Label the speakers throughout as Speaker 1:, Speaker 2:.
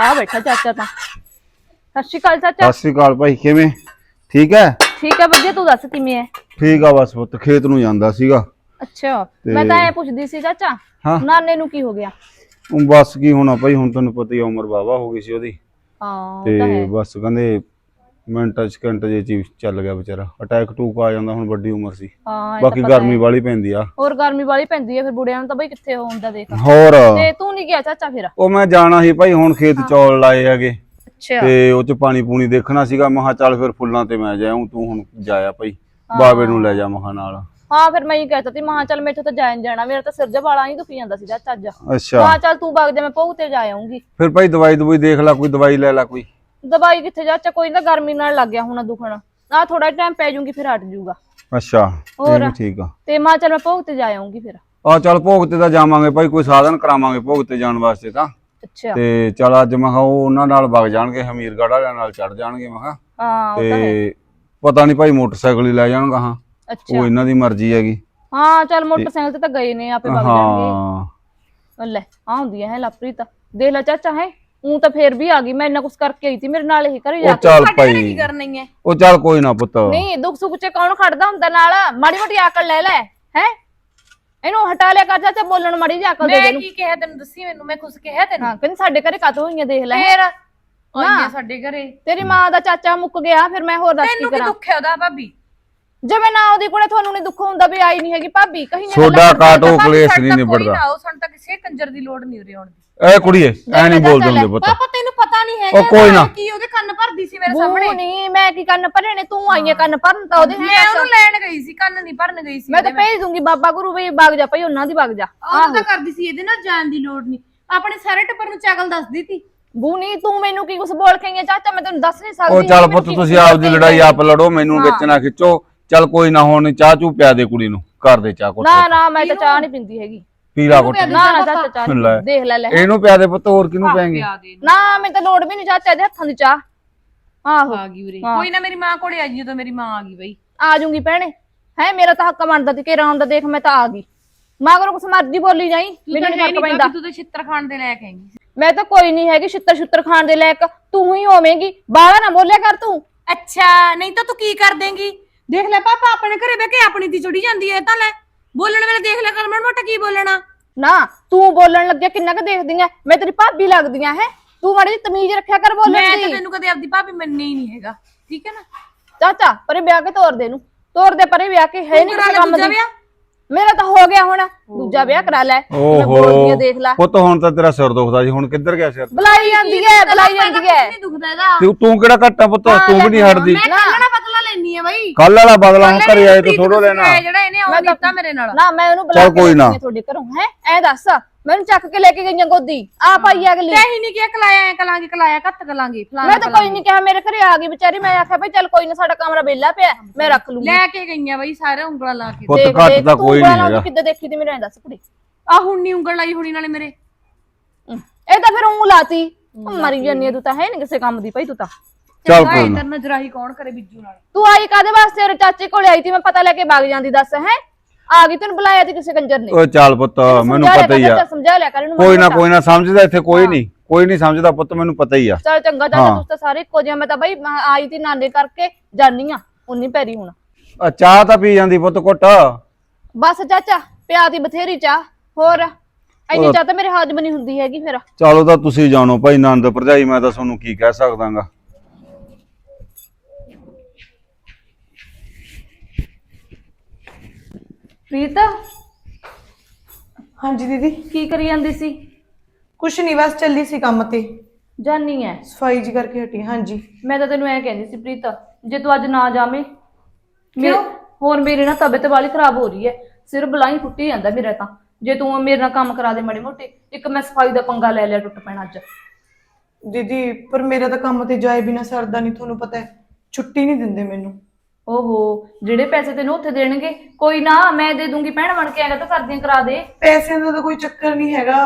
Speaker 1: ਆ ਬੈਠਾ ਚਾਚਾ ਤਾਂ। ਸਤਿ ਸ਼੍ਰੀ ਅਕਾਲ ਚਾਚਾ।
Speaker 2: ਸਤਿ ਸ੍ਰੀ ਅਕਾਲ ਭਾਈ ਕਿਵੇਂ? ਠੀਕ ਹੈ?
Speaker 1: ਠੀਕ ਹੈ ਵਧੀਆ ਤੂੰ ਦੱਸ ਕਿਵੇਂ ਹੈ?
Speaker 2: ਠੀਕ ਆ ਬਸ ਪੁੱਤ ਖੇਤ ਨੂੰ ਜਾਂਦਾ ਸੀਗਾ।
Speaker 1: ਅੱਛਾ ਮੈਂ ਤਾਂ ਐ ਪੁੱਛਦੀ ਸੀ ਚਾਚਾ
Speaker 2: ਹਾਂ।
Speaker 1: ਨਾਨੇ ਨੂੰ ਕੀ ਹੋ ਗਿਆ?
Speaker 2: ਉਹ ਬਸ ਕੀ ਹੋਣਾ ਭਾਈ ਹੁਣ ਤੁਹਾਨੂੰ ਪਤਾ ਹੀ ਆ, ਉਮਰ ਬਾਵਾ ਹੋ ਗਈ ਸੀ ਉਹਦੀ।
Speaker 1: ਹਾਂ ਉਹ ਤਾਂ
Speaker 2: ਤੇ
Speaker 1: ਹੈ।
Speaker 2: ਬਸ ਕਹਿੰਦੇ ਮਿੰਟਾਂ ਸਕਿੰਟ ਜੇ ਚੀਜ਼ ਚੱਲ ਗਿਆ ਵਿਚਾਰਾ। ਅਟੈਕ ਟੂਕ ਆ ਜਾਂਦਾ ਹੁਣ ਵੱਡੀ ਉਮਰ ਸੀ।
Speaker 1: ਹਾਂ ਇਹ
Speaker 2: ਬਾਕੀ
Speaker 1: ਤਾਂ ਪਤਾ
Speaker 2: ਗਰਮੀ
Speaker 1: ਹੈ।
Speaker 2: ਵਾਲੀ ਪੈਂਦੀ ਆ।
Speaker 1: ਹੋਰ ਗਰਮੀ ਵਾਲੀ ਪੈਂਦੀ ਹੈ ਫਿਰ ਬੁੜਿਆਂ ਨੂੰ ਤਾਂ ਬਈ ਕਿੱਥੇ ਹੁੰਦਾ ਦੇਖ।
Speaker 2: ਹੋਰ।
Speaker 1: ਤੇ ਤੂੰ ਨਹੀਂ ਗਿਆ ਚਾਚਾ ਫਿਰ?
Speaker 2: ਉਹ ਮੈਂ ਜਾਣਾ ਸੀ ਭਾਈ ਹੁਣ ਖੇਤ ਚੌਲ ਲਾਏ ਹੈਗੇ।
Speaker 1: ਅੱਛਾ।
Speaker 2: ਤੇ ਉਹ ਚ ਪਾਣੀ ਪੂਣੀ ਦੇਖਣਾ ਸੀਗਾ ਮਹਾ ਚੱਲ ਫਿਰ ਫੁੱਲਾਂ ਤੇ ਮੈਂ ਜਾਉਂ ਤੂੰ ਹੁਣ ਜਾਇਆ ਭਾਈ। ਬਾਬੇ ਨੂੰ ਲੈ ਜਾ ਮਹਾ ਨਾਲ।
Speaker 1: ਹਾਂ ਫਿਰ ਮੈਂ ਹੀ ਕਹਿਤਾ ਸੀ ਮਾਂ ਚੱਲ ਮੈਥੋਂ ਤਾਂ ਜਾਇਆ ਨੀ ਜਾਣਾ ਮੇਰਾ ਤਾਂ ਸਿਰ ਜਾ ਵਾਲਾ ਹੀ ਦੁਖੀ ਜਾਂਦਾ ਸੀ ਚਾਚਾ ਅੱਜ
Speaker 2: ਅੱਛਾ।
Speaker 1: ਮਾਂ ਚੱਲ ਤੂੰ ਵਗ ਜਾ ਮੈਂ ਪਹੁ ਤੇ ਜਾ ਆਉਂਗੀ
Speaker 2: ਫਿਰ ਭਾਈ ਦਵਾਈ ਦਵਾਈ ਦੇਖ ਲੈ ਕੋਈ ਦਵਾਈ ਲੈ ਲੈ ਕੋਈ।
Speaker 1: ਦਵਾਈ ਕਿੱਥੇ ਚਾਚਾ ਕੋਈ ਨਾ ਗਰਮੀ ਨਾਲ ਲੱਗ ਗਿਆ ਹੁਣ ਦੁਖਣ। ਨਾ ਥੋੜਾ ਟਾਈਮ ਪੈ ਜਾਊਂਗੀ ਫਿਰ ਹਟ ਜਾਊਗਾ।
Speaker 2: ਅੱਛਾ ਇਹ
Speaker 1: ਹੋਰ?
Speaker 2: ਵੀ ਠੀਕ ਆ।
Speaker 1: ਤੇ ਮਾਂ ਚੱਲ ਮੈਂ ਪਹੁ ਤੇ ਜਾ ਆਉਂਗੀ ਫਿਰ।
Speaker 2: ਆ ਚੱਲ ਭੋਗ ਤੇ ਤਾਂ ਜਾਵਾਂਗੇ ਭਾਈ ਕੋਈ ਸਾਧਨ ਕਰਾਵਾਂਗੇ ਭੋਗ ਤੇ ਜਾਣ ਵਾਸਤੇ ਤਾਂ।
Speaker 1: ਅੱਛਾ।
Speaker 2: ਤੇ ਚੱਲ ਅੱਜ ਮੈਂ ਕਿਹਾ ਉਹ ਉਹਨਾਂ ਨਾਲ ਵਗ ਜਾਣਗੇ ਹਮੀਰਗੜ੍ਹ ਵਾਲਿਆਂ ਨਾਲ ਚੜ ਜਾਣਗੇ ਮੈਂ ਕਿਹਾ।
Speaker 1: ਹਾਂ ਉਹ ਤਾਂ ਹੈ।
Speaker 2: ਤੇ ਪਤਾ ਨਹੀਂ ਭਾਈ ਮੋਟਰਸਾਈਕਲ ਹੀ ਲੈ ਜਾਣਗਾ ਹਾਂ।
Speaker 1: ਅੱਛਾ।
Speaker 2: ਉਹ ਇਹਨਾਂ ਦੀ ਮਰਜ਼ੀ ਹੈਗੀ।
Speaker 1: ਹਾਂ ਚੱਲ ਮੋਟਰਸਾਈਕਲ ਤੇ ਤਾਂ ਗਏ ਨੇ ਆਪੇ ਵਗ ਜਾਣਗੇ।
Speaker 2: ਹਾਂ
Speaker 1: ਲੈ ਆ ਹੁੰਦੀ ਹੈ ਲਪ੍ਰੀਤ। ਦੇਖ ਲੈ ਚਾਚਾ ਹੈ। ਉਹ ਤਾਂ ਫੇਰ ਵੀ ਆ ਗਈ ਮੈਂ ਇੰਨਾ ਕੁਛ ਕਰਕੇ ਆਈ ਸੀ ਮੇਰੇ ਨਾਲ ਹੀ ਘਰੇ ਜਾ
Speaker 2: ਉਹ
Speaker 1: ਕੇ।
Speaker 2: ਚੱਲ
Speaker 1: ਕੀ
Speaker 2: ਭਾਈ।
Speaker 1: ਕਰਨੀ ਹੈ
Speaker 2: ਉਹ ਚੱਲ ਕੋਈ ਨਾ ਪੁੱਤ।
Speaker 1: ਨਹੀਂ ਦੁੱਖ ਸੁੱਖ ਚ ਕੌਣ ਖੜਦਾ ਹੁੰਦਾ ਨਾਲ? ਮਾੜੀ ਮੋਟੀ ਅਕਲ ਲੈ ਲੈ ਹੈ? ਇਹਨੂੰ ਹਟਾ ਲਿਆ ਕਰ ਚਾਚਾ ਬੋਲਣ ਮਾੜੀ ਜਿਹੀ ਦੇ ਦੇ
Speaker 3: ਮੈਂ
Speaker 1: ਇਹਨੂੰ
Speaker 3: ਕੀ ਕਿਹਾ ਤੈਨੂੰ ਦੱਸੀ ਮੈਨੂੰ? ਮੈਂ ਕੁਛ ਕਿਹਾ ਤੈਨੂੰ?
Speaker 1: ਹਾਂ ਕਹਿੰਦੀ ਸਾਡੇ ਘਰੇ ਕਾਤੋਂ ਹੋਈਆਂ ਦੇਖ ਲੈ
Speaker 3: ਫੇਰ? ਆਈਆਂ ਸਾਡੇ ਘਰੇ।
Speaker 1: ਤੇਰੀ ਮਾਂ ਦਾ ਚਾਚਾ ਮੁੱਕ ਗਿਆ ਫਿਰ ਮੈਂ ਹੋਰ ਦੱਸ ਕੀ
Speaker 3: ਤੈਨੂੰ ਕੀ
Speaker 1: ਕਰਾਂ?
Speaker 3: ਦੁੱਖ ਹੈ ਉਹਦਾ ਭਾਬੀ?
Speaker 1: ਜਿਵੇਂ ਨਾ ਉਹਦੀ ਕੋਲੇ ਤੁਹਾਨੂੰ ਨਹੀਂ ਦੁੱਖ ਹੁੰਦਾ ਵੀ ਆਈ ਨਹੀਂ ਹੈਗੀ ਭਾਬੀ ਕਹੀਂ ਨਾ
Speaker 2: ਸੋਡਾ ਕਾਟੋ ਕਲੇਸ਼ ਨਹੀਂ ਨਿਬੜਦਾ।
Speaker 3: ਆਓ ਸਾਨੂੰ ਤਾਂ ਕਿਸੇ ਕੰਜਰ ਦੀ ਲੋੜ ਨਹੀਂ ਉਰੇ ਆਉਣ ਦੀ।
Speaker 2: ਐ ਕੁੜੀਏ ਐ ਨਹੀਂ ਬੋਲਦੇ ਹੁੰਦੇ ਪੁੱਤ।
Speaker 3: ਪਾਪਾ ਤੈਨੂੰ ਪਤਾ ਨਹੀਂ ਹੈਗਾ
Speaker 2: ਉਹ ਕੋਈ ਨਾ।
Speaker 3: ਮੈਂ ਕੀ ਉਹਦੇ ਕੰਨ ਭਰਦੀ ਸੀ ਮੇਰੇ
Speaker 1: ਬੂ
Speaker 3: ਸਾਹਮਣੇ?
Speaker 1: ਨਹੀਂ ਮੈਂ ਕੀ ਕੰਨ ਭਰੇ ਨੇ ਤੂੰ ਆਈਆਂ ਕੰਨ ਭਰਨ ਤਾਂ ਉਹਦੇ
Speaker 3: ਮੈਂ ਉਹਨੂੰ ਲੈਣ ਗਈ ਸੀ ਕੰਨ ਨਹੀਂ ਭਰਨ ਗਈ ਸੀ
Speaker 1: ਮੈਂ ਤਾਂ ਭੇਜ ਦੂੰਗੀ ਬਾਬਾ ਗੁਰੂ ਵੀ ਵਗ ਜਾ ਭਾਈ ਉਹਨਾਂ ਦੀ ਵਗ ਜਾ।
Speaker 3: ਉਹ ਤਾਂ ਕਰਦੀ ਸੀ ਇਹਦੇ ਨਾਲ ਜਾਣ ਦੀ ਲੋੜ ਨਹੀਂ। ਆਪਣੇ ਸਾਰੇ ਟੱਬਰ ਨੂੰ ਚਗਲ ਦੱਸਦੀ ਸੀ
Speaker 1: ਬੂ ਨਹੀਂ ਤੂੰ ਮੈਨੂੰ ਕੀ ਕੁਛ ਬੋਲ ਕੇ ਆਈ ਚਾਚਾ ਮੈਂ ਤੈਨੂੰ ਦੱਸ ਨਹੀਂ ਸਕਦੀ
Speaker 2: ਉਹ ਚੱਲ ਪੁੱਤ ਤੁਸੀਂ ਆਪਦੀ ਲੜਾਈ ਆਪ ਲੜੋ ਮੈਨੂੰ ਵਿੱਚ ਨਾ ਖਿੱਚੋ। ਚੱਲ ਕੋਈ ਨਾ ਹੁਣ ਚਾਹ ਚੂ ਪਿਆ ਦੇ ਕੁੜੀ ਨੂੰ ਕਰ ਦੇ ਚਾਹ ਕੋਟ
Speaker 1: ਨਾ ਨਾ ਮੈਂ ਤਾਂ ਚਾਹ ਨਹੀਂ ਪੀਂਦੀ ਹੈਗੀ।
Speaker 2: ਪੀਲਾ ਕੋਟ
Speaker 1: ਨਾ ਨਾ ਚਾਚਾ ਚਾਹ ਨੀ
Speaker 2: ਲੈ।
Speaker 1: ਦੇਖ ਲੈ ਲੈ।
Speaker 2: ਇਹਨੂੰ ਪਿਆ ਦੇ ਪੁੱਤ ਹੋਰ ਕਿਹਨੂੰ
Speaker 3: ਪਿਆ ਦੇ
Speaker 1: ਨਾ ਮੈਂ ਤਾਂ ਲੋੜ ਵੀ ਨਹੀਂ ਚਾਚਾ ਦੇ ਹੱਥਾਂ ਦੀ ਚਾਹ। ਆਹੋ।
Speaker 3: ਆ ਗਈ ਉਰੇ। ਕੋਈ ਨਾ ਮੇਰੀ ਮਾਂ ਕੋਲੇ ਆ ਜੀ ਜਦੋਂ ਮੇਰੀ ਮਾਂ ਆ ਗਈ ਬਈ।
Speaker 1: ਆ ਜਾਊਂਗੀ ਭੈਣੇ। ਹੈ ਮੇਰਾ ਤਾਂ ਹੱਕ ਬਣਦਾ ਸੀ ਕਿ ਰਾਮ ਦਾ ਦੇਖ ਮੈਂ ਤਾਂ ਆ ਗਈ। ਮਗਰ ਕੁਛ ਮਰਜ਼ੀ ਬੋਲੀ ਜਾਈ ਮੈਨੂੰ ਨਹੀਂ ਫ਼ਰਕ ਪੈਂਦਾ।
Speaker 3: ਤੂੰ ਤਾਂ ਛਿੱਤਰ ਖਾਣ ਦੇ ਲੈ ਕੇ ਆਈ।
Speaker 1: ਮੈਂ ਤਾਂ ਕੋਈ ਨਹੀਂ ਹੈਗੀ ਛਿੱਤਰ ਛੁੱਤਰ ਖਾਣ ਦੇ ਲਾਇਕ। ਤੂੰ ਹੀ ਹੋਵੇਂਗੀ। ਬਾਹਲਾ ਨਾ ਬੋਲਿਆ ਕਰ ਤੂੰ।
Speaker 3: ਅੱਛਾ ਨਹੀਂ ਤਾਂ ਤੂੰ ਕੀ ਕਰ ਦੇਂਗੀ? ਦੇਖ ਲੈ ਪਾਪਾ ਆਪਣੇ ਘਰੇ ਬਹਿ ਕੇ ਆਪਣੀ ਦੀ ਚੁੜੀ ਜਾਂਦੀ ਹੈ ਤਾਂ ਲੈ। ਬੋਲਣ ਵੇਲੇ ਦੇਖ ਲੈ ਕਰ ਮਨ ਮੋਟਾ ਕੀ ਬੋਲਣਾ।
Speaker 1: ਨਾ ਤੂੰ ਬੋਲਣ ਲੱਗਿਆ ਕਿੰਨਾ ਕੁ ਦੇਖਦੀ ਐ? ਮੈਂ ਤੇਰੀ ਭਾਬੀ ਲੱਗਦੀ ਐ ਹੈ? ਤੂੰ ਮਾੜੀ ਜਿਹੀ ਤਮੀਜ਼ ਰੱਖਿਆ ਕਰ ਬੋਲਣ
Speaker 3: ਮੈਂ ਤਾਂ
Speaker 1: ਦੀ।
Speaker 3: ਤੈਨੂੰ ਕਦੇ ਆਪਦੀ ਭਾਬੀ ਮੰਨੀ ਹੀ ਨਹੀਂ ਹੈਗਾ ਠੀਕ ਹੈ ਨਾ?
Speaker 1: ਚਾਚਾ ਪਰੇ ਵਿਆਹ ਕੇ ਤੋਰ ਦੇ ਨੂੰ ਤੋਰ ਦੇ ਪਰੇ ਵਿਆਹ ਕੇ ਹੈ ਨਹੀਂ
Speaker 3: ਕਰਾ
Speaker 1: ਕਿਸੇ
Speaker 3: ਲੈ
Speaker 1: ਕੰਮ
Speaker 3: ਦੂਜਾ
Speaker 1: ਦੀ।
Speaker 3: ਵਿਆਹ?
Speaker 1: ਮੇਰਾ ਤਾਂ ਹੋ ਗਿਆ ਹੁਣ ਦੂਜਾ ਵਿਆਹ ਕਰਾ ਲੈ। ਮੈਂ ਬੋਲਦੀ
Speaker 2: ਓਹੋ
Speaker 1: ਆ ਦੇਖ ਲੈ।
Speaker 2: ਪੁੱਤ ਹੁਣ ਤਾਂ ਤੇਰਾ ਸਿਰ ਦੁਖਦਾ ਜੀ ਹੁਣ ਕਿੱਧਰ ਗਿਆ ਸਿਰ?
Speaker 1: ਬੁਲਾਈ ਜਾਂਦੀ ਐ ਬੁਲਾਈ ਜਾਂਦੀ ਐ
Speaker 3: ਨਹੀਂ ਦੁਖਦਾ ਇਹਦਾ
Speaker 2: ਤੂੰ ਤੂੰ ਕਿਹੜਾ ਘੱਟਾ ਪੁੱਤ? ਤੂੰ ਵੀ ਨਹੀਂ ਹਟਦੀ।
Speaker 3: ਮੈਂ ਕੱਲਣਾ ਬਦਲਾ ਲੈਣੀ ਹੈ ਬਈ।
Speaker 2: ਕੱਲ ਵਾਲਾ ਬਦਲਾ ਹੁਣ ਘਰੇ ਆਏ ਤਾਂ ਥੋੜੋ ਲੈਣਾ
Speaker 3: ਜਿਹੜਾ ਇਹਨੇ ਉਹ ਦਿੱਤਾ ਮੇਰੇ ਨਾਲ।
Speaker 1: ਨਾ ਮੈਂ ਉਹਨੂੰ ਬੁਲਾ
Speaker 2: ਚੱਲ
Speaker 1: ਕੇ ਤੁਹਾਡੇ ਘਰੋਂ ਹੈ? ਐ ਦੱਸ। ਮੈਨੂੰ ਚੱਕ ਕੇ ਲੈ ਕੇ ਗਈਆਂ ਗੋਦੀ। ਆ ਪਾਈ ਅਗਲੀ।
Speaker 3: ਤੇ ਹੀ ਨਹੀਂ ਕਿ ਕਲਾਇਆ ਐ ਕਲਾਂਗੇ ਕਲਾਇਆ ਕੱਤ ਕਲਾਂਗੇ ਫਲਾਣਾ
Speaker 1: ਮੈਂ ਤਾਂ ਕੋਈ ਨਹੀਂ ਕਿਹਾ ਮੇਰੇ ਘਰੇ ਆ ਗਈ ਵਿਚਾਰੀ ਮੈਂ ਆਖਿਆ ਭਾਈ ਚੱਲ ਕੋਈ ਨਾ ਸਾਡਾ ਕਮਰਾ ਵਿਹਲਾ ਪਿਆ ਮੈਂ ਰੱਖ ਲੂੰਗੀ।
Speaker 3: ਲੈ ਕੇ ਗਈਆਂ ਬਈ ਸਾਰੇ ਉਂਗਲਾਂ ਲਾ ਕੇ।
Speaker 2: ਪੁੱਤ
Speaker 1: ਦੇਖ
Speaker 2: ਘੱਟ
Speaker 1: ਦੇਖ,
Speaker 2: ਤਾਂ ਕੋਈ ਨਹੀਂ ਹੈਗਾ।
Speaker 1: ਕਿੱਦਾਂ ਦੇਖੀ ਤੀ ਮੇਰੇ ਨਾਲ ਦੱਸ ਕੁੜੀ।
Speaker 3: ਆ ਹੁਣ ਨਹੀਂ ਉਂਗਲ ਲਾਈ ਹੋਣੀ ਨਾਲੇ ਮੇਰੇ।
Speaker 1: ਇਹ ਤਾਂ ਫਿਰ ਉਂਗਲ ਲਾਤੀ। ਮਰੀ ਜਾਨੀ ਆ ਤੂੰ ਤਾਂ ਹੈ ਨਹੀਂ ਕਿਸੇ ਕੰਮ ਦੀ ਭਾਈ ਤੂੰ ਤਾਂ।
Speaker 2: ਚੱਲ ਕੋਈ ਨਾ।
Speaker 3: ਨਜ਼ਰਾਹੀ ਕੌਣ ਕਰੇ ਬਿੱਜੂ ਨਾਲ?
Speaker 1: ਤੂੰ ਆਈ ਕਾਦੇ ਵਾਸਤੇ? ਤੇਰੇ ਚਾਚੇ ਕੋਲੇ ਆਈ ਤੀ ਮੈਂ ਪਤਾ ਲੈ ਕੇ ਵਗ ਜਾਂਦੀ ਦੱਸ ਹੈ? ਆ ਗਈ ਤੈਨੂੰ ਬੁਲਾਇਆ ਤੇ ਕਿਸੇ ਕੰਜਰ ਨੇ।
Speaker 2: ਓ ਚੱਲ ਪੁੱਤ ਮੈਨੂੰ
Speaker 1: ਸਮਝਾ ਲਿਆ
Speaker 2: ਪਤਾ ਹੀ
Speaker 1: ਕਰ,
Speaker 2: ਆ।
Speaker 1: ਚਾਚਾ, ਸਮਝਾ ਲਿਆ ਕਰ ਇਹਨੂੰ
Speaker 2: ਕੋਈ ਨਾ ਕੋਈ ਨਾ ਸਮਝਦਾ ਇੱਥੇ ਕੋਈ ਨਹੀਂ ਕੋਈ ਨਹੀਂ ਸਮਝਦਾ ਪੁੱਤ ਮੈਨੂੰ ਪਤਾ ਹੀ ਆ।
Speaker 1: ਚੱਲ ਚੰਗਾ ਚਾਚਾ
Speaker 2: ਹਾਂ।
Speaker 1: ਤੁਸੀਂ ਤਾਂ ਸਾਰੇ ਇੱਕੋ ਜਿਹਾ ਮੈਂ ਤਾਂ ਬਾਈ ਮੈਂ ਆਈ ਤੀ ਨਾਨੇ ਕਰਕੇ ਜਾਨੀ ਆ ਉਨੀ ਪੈਰੀ ਹੁਣ।
Speaker 2: ਆ ਚਾਹ ਤਾਂ ਪੀ ਜਾਂਦੀ ਪੁੱਤ ਘੁੱਟ।
Speaker 1: ਬਸ ਚਾਚਾ ਪਿਆ ਦੀ ਬਥੇਰੀ ਚਾਹ ਹੋਰ? ਇੰਨੀ ਚਾਹ ਤਾਂ ਮੇਰੇ ਹਾਜ਼ਮ ਨਹੀਂ ਹੁੰਦੀ ਹੈਗੀ ਫਿਰ।
Speaker 2: ਚਲੋ ਤਾਂ ਤੁਸੀਂ ਜਾਣੋ ਭਾਈ ਨੰਦ ਭਰਜਾਈ ਮੈਂ ਤਾਂ ਤੁਹਾਨੂੰ ਕੀ ਕਹਿ ਸਕਦਾਗਾ।
Speaker 1: ਪ੍ਰੀਤ?
Speaker 4: ਹਾਂਜੀ ਦੀਦੀ।
Speaker 1: ਕੀ ਕਰੀ ਜਾਂਦੀ ਸੀ?
Speaker 4: ਕੁਛ ਨਹੀਂ ਬਸ ਚੱਲੀ ਸੀ ਕੰਮ ਤੇ।
Speaker 1: ਜਾਨੀ ਐ?
Speaker 4: ਸਫ਼ਾਈ ਜੀ ਕਰਕੇ ਹਟੀ ਹਾਂਜੀ।
Speaker 1: ਮੈਂ ਤਾਂ ਤੈਨੂੰ ਐ ਕਹਿੰਦੀ ਸੀ ਪ੍ਰੀਤ ਜੇ ਤੂੰ ਅੱਜ ਨਾ ਜਾਵੇਂ ਕਿਉਂ? ਹੋਰ ਮੇਰੀ ਨਾ ਤਬੀਅਤ ਵਾਲੀ ਖਰਾਬ ਹੋ ਰਹੀ ਐ। ਸਿਰ ਬਲਾਈ ਫੁੱਟੀ ਜਾਂਦਾ ਮੇਰਾ ਤਾਂ। ਜੇ ਤੂੰ ਮੇਰੇ ਨਾਲ ਕੰਮ ਕਰਾ ਦੇ ਮਾੜੇ ਮੋਟੇ ਇੱਕ ਮੈਂ ਸਫ਼ਾਈ ਦਾ ਪੰਗਾ ਲੈ ਲਿਆ ਟੁੱਟ ਪੈਣਾ ਅੱਜ।
Speaker 4: ਦੀਦੀ ਪਰ ਮੇਰਾ ਤਾਂ ਕੰਮ ਤੇ ਜਾਏ ਬਿਨਾ ਸਰਦਾ ਨਹੀਂ ਤੁਹਾਨੂੰ ਪਤਾ ਹੈ ਛੁੱਟੀ ਨਹੀਂ ਦਿੰਦੇ ਮੈਨੂੰ।
Speaker 1: ਓਹੋ ਜਿਹੜੇ ਪੈਸੇ ਤੈਨੂੰ ਉੱਥੇ ਦੇਣਗੇ ਕੋਈ ਨਾ ਮੈਂ ਦੇ ਦੂੰਗੀ ਭੈਣ ਬਣ ਕੇ ਆਗਾ ਤਾਂ ਕਰਦੀਆਂ ਕਰਾ ਦੇ।
Speaker 4: ਪੈਸਿਆਂ ਦਾ ਤਾਂ ਕੋਈ ਚੱਕਰ ਨਹੀਂ ਹੈਗਾ।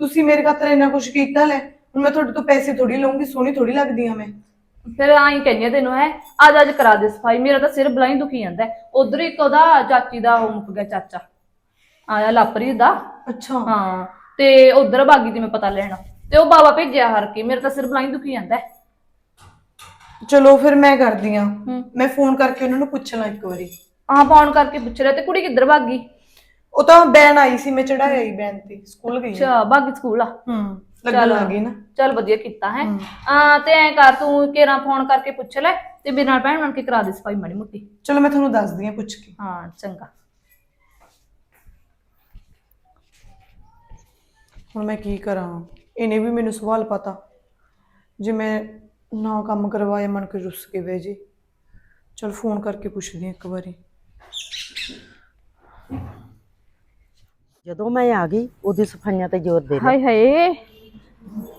Speaker 4: ਤੁਸੀਂ ਮੇਰੇ ਖਾਤਰ ਇੰਨਾ ਕੁਝ ਕੀਤਾ ਲੈ ਹੁਣ ਮੈਂ ਤੁਹਾਡੇ ਤੋਂ ਪੈਸੇ ਥੋੜੀ ਲਵਾਂਗੀ ਸੋਹਣੀ ਥੋੜੀ ਲੱਗਦੀ ਆ ਮੈਂ।
Speaker 1: ਫਿਰ ਆਈ ਕਹਿੰਦੀ ਤੈਨੂੰ ਹੈ ਅੱਜ ਅੱਜ ਕਰਾ ਦੇ ਸਫ਼ਾਈ ਮੇਰਾ ਤਾਂ ਸਿਰ ਬਲਾਈ ਦੁਖੀ ਜਾਂਦਾ ਉਧਰ ਇੱਕ ਉਹਦਾ ਚਾਚੀ ਦਾ ਉਹ ਮੁੱਕ ਗਿਆ ਚਾਚਾ ਆਇਆ ਲਾਪਰੀ ਦਾ।
Speaker 4: ਅੱਛਾ।
Speaker 1: ਹਾਂ ਤੇ ਉਧਰ ਬਾਗੀ ਦੀ ਮੈਂ ਪਤਾ ਲੈਣਾ ਤੇ ਉਹ ਬਾਬਾ ਭੇਜਿਆ ਹਰ ਕੇ ਮੇਰੇ ਤਾਂ ਸਿਰ ਬਲਾਈ ਦੁਖੀ ਜਾਂਦਾ ਹੈ।
Speaker 4: ਚਲੋ ਫਿਰ ਮੈਂ ਕਰਦੀ ਆ।
Speaker 1: ਹੂੰ।
Speaker 4: ਮੈਂ ਫੋਨ ਕਰਕੇ ਉਹਨਾਂ ਨੂੰ ਪੁੱਛ ਲਾਂ ਇੱਕ ਵਾਰੀ।
Speaker 1: ਆਹ ਫੋਨ ਕਰਕੇ ਪੁੱਛ ਰਿਹਾ ਤੇ ਕੁੜੀ ਕਿੱਧਰ ਭੱਗ ਗਈ?
Speaker 4: ਉਹ ਤਾਂ ਬੈਨ ਆਈ ਸੀ ਮੈਂ ਚੜਾਇਆ ਹੀ ਬੈਨ ਤੇ। ਸਕੂਲ ਗਈ ਆ।
Speaker 1: ਅੱਛਾ ਭੱਗ ਗਈ ਸਕੂਲ ਆ?
Speaker 4: ਹੂੰ ਲੱਗਣ ਲੱਗ ਗਈ ਨਾ।
Speaker 1: ਚੱਲ ਵਧੀਆ ਕੀਤਾ ਹੈ। ਆ ਤੇ ਐ ਕਰ ਤੂੰ ਕੇਰਾ ਫੋਨ ਕਰਕੇ ਪੁੱਛ ਲੈ ਤੇ ਮੇਰੇ ਨਾਲ ਭੈਣ ਬਣ ਕੇ ਕਰਾ ਦੇ ਸਫ਼ਾਈ ਮਾੜੀ ਮੋਟੀ।
Speaker 4: ਚਲੋ ਮੈਂ ਤੁਹਾਨੂੰ ਦੱਸਦੀ ਆ ਪੁੱਛ ਕੇ।
Speaker 1: ਹਾਂ ਚੰਗਾ।
Speaker 4: ਹੁਣ ਮੈਂ ਕੀ ਕਰਾਂ? ਇਹਨੇ ਵੀ ਮੈਨੂੰ ਸਵਾਲ ਪਤਾ। ਜੇ ਮੈਂ ਨਾ ਕੰਮ ਕਰਵਾਇਆ ਮਨ ਕੇ ਰੁੱਸ ਕੇ ਬਹਿ ਜੇ। ਚਲ ਫੋਨ ਕਰਕੇ ਪੁੱਛਦੀ ਇੱਕ ਵਾਰੀ।
Speaker 5: ਜਦੋਂ ਮੈਂ ਆ ਗਈ ਉਹਦੀ ਸਫਾਈਆਂ ਤੇ ਜ਼ੋਰ ਦੇ
Speaker 1: ਹਾਏ ਹਾਏ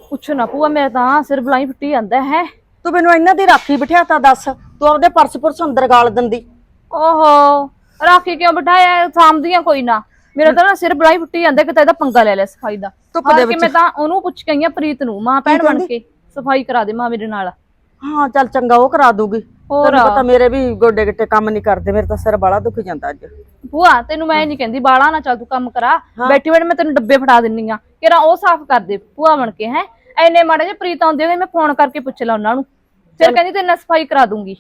Speaker 1: ਪੁੱਛ ਨਾ ਪੂਆ ਮੇਰਾ ਤਾਂ ਸਿਰ ਬਲਾਈ ਫੁੱਟੀ ਜਾਂਦਾ ਹੈ?
Speaker 5: ਤੂੰ ਮੈਨੂੰ ਇਹਨਾਂ ਦੀ ਰਾਖੀ ਬਿਠਾਤਾ ਦੱਸ ਤੂੰ ਆਪਦੇ ਪਰਸ ਪੁਰਸ ਅੰਦਰ ਗਾਲ ਦਿੰਦੀ।
Speaker 1: ਓਹੋ ਰਾਖੀ ਕਿਉਂ ਬਿਠਾਇਆ? ਸਾਂਭਦੀਆਂ ਕੋਈ ਨਾ। ਮੇਰਾ ਤਾਂ ਨਾ ਸਿਰ ਬਲਾਈ ਫੁੱਟੀ ਜਾਂਦਾ ਕਿਤੇ ਇਹਦਾ ਪੰਗਾ ਲੈ ਲਿਆ ਸਫ਼ਾਈ ਦਾ।
Speaker 5: ਧੁੱਪ ਦੇ
Speaker 1: ਹਾਰ ਕੇ
Speaker 5: ਵਿੱਚ।
Speaker 1: ਮੈਂ ਤਾਂ ਉਹਨੂੰ ਪੁੱਛ ਕੇ ਆਈ ਆ ਪ੍ਰੀਤ ਨੂੰ ਮਾਂ ਭੈਣ ਬਣ ਕੇ। ਸਫ਼ਾਈ ਕਰਾ ਦੇ ਮਾਂ ਮੇਰੇ ਨਾਲ।
Speaker 5: ਹਾਂ ਚੱਲ ਚੰਗਾ ਉਹ ਕਰਾ ਦੂਗੀ।
Speaker 1: ਹੋਰ
Speaker 5: ਤੈਨੂੰ ਪਤਾ ਮੇਰੇ ਵੀ ਗੋਡੇ ਗਿੱਟੇ ਕੰਮ ਨਹੀਂ ਕਰਦੇ ਮੇਰੇ ਤਾਂ ਸਿਰ ਬਾਲਾ ਦੁਖ ਜਾਂਦਾ ਅੱਜ।
Speaker 1: ਭੂਆ ਤੈਨੂੰ ਮੈਂ ਨਹੀਂ ਕਹਿੰਦੀ ਬਾਲਾ ਨਾ ਚੱਲ ਤੂੰ ਕੰਮ ਕਰਾ। ਬੈਠੀ ਬੈਠੀ ਮੈਂ ਤੈਨੂੰ ਡੱਬੇ ਫੜਾ ਦਿੰਨੀ ਆ। ਕਿਰਾ ਉਹ ਸਾਫ਼ ਕਰ ਦੇ ਭੂਆ ਬਣ ਕੇ ਹੈ। ਐਨੇ ਮਾੜੇ ਜੇ ਪ੍ਰੀਤ ਆਉਂਦੇ ਹੋਏ ਮੈਂ ਫੋਨ ਕਰਕੇ ਪੁੱਛ ਲਾ ਉਹਨਾਂ ਨੂੰ। ਫਿਰ ਕਹਿੰਦੀ ਤੇਰੇ ਨਾਲ ਸਫ਼ਾਈ ਕਰਾ ਦੂੰਗੀ।